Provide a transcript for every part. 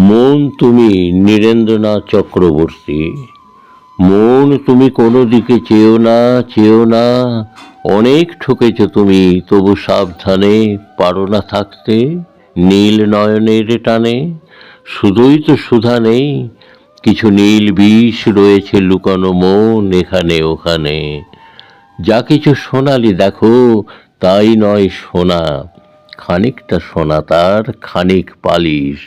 মন তুমি নীরেন্দ্রনাথ চক্রবর্তী। মন তুমি কোনো দিকে চেয়েও না চেয়েও না। অনেক ঠকেছ তুমি, তবু সাবধানে পারো না থাকতে, নীল নয়নের টানে। শুধুই তো সুধা নেই, কিছু নীল বিষ রয়েছে লুকানো মন এখানে ওখানে। যা কিছু সোনালি দেখো, তাই নয় সোনা। খানিকটা সোনা তার, খানিক পালিশ।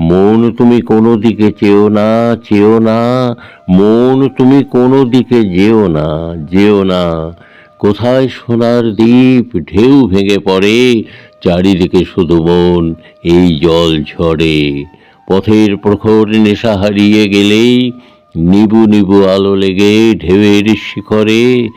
মন তুমি কোনো দিকে চেও না চেও না। মন তুমি কোনো দিকে যেও না যেও না। কোথায় সোনার দ্বীপ? ঢেউ ভেঙে পড়ে, চারিদিকে শুধু মন, এই জল ঝরে। পথের প্রখর নেশা হারিয়ে গেলেই নিবু নিবু আলো লেগে ঢেউয়ের শিখরে।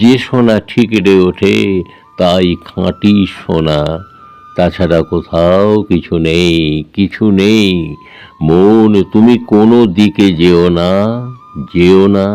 যে সোনা ঠিকরে ওঠে, তাই খাঁটি সোনা। তাছাড়া কোথাও কিছু নেই কিছু নেই। মন তুমি কোনো দিকে যেও না যেও না।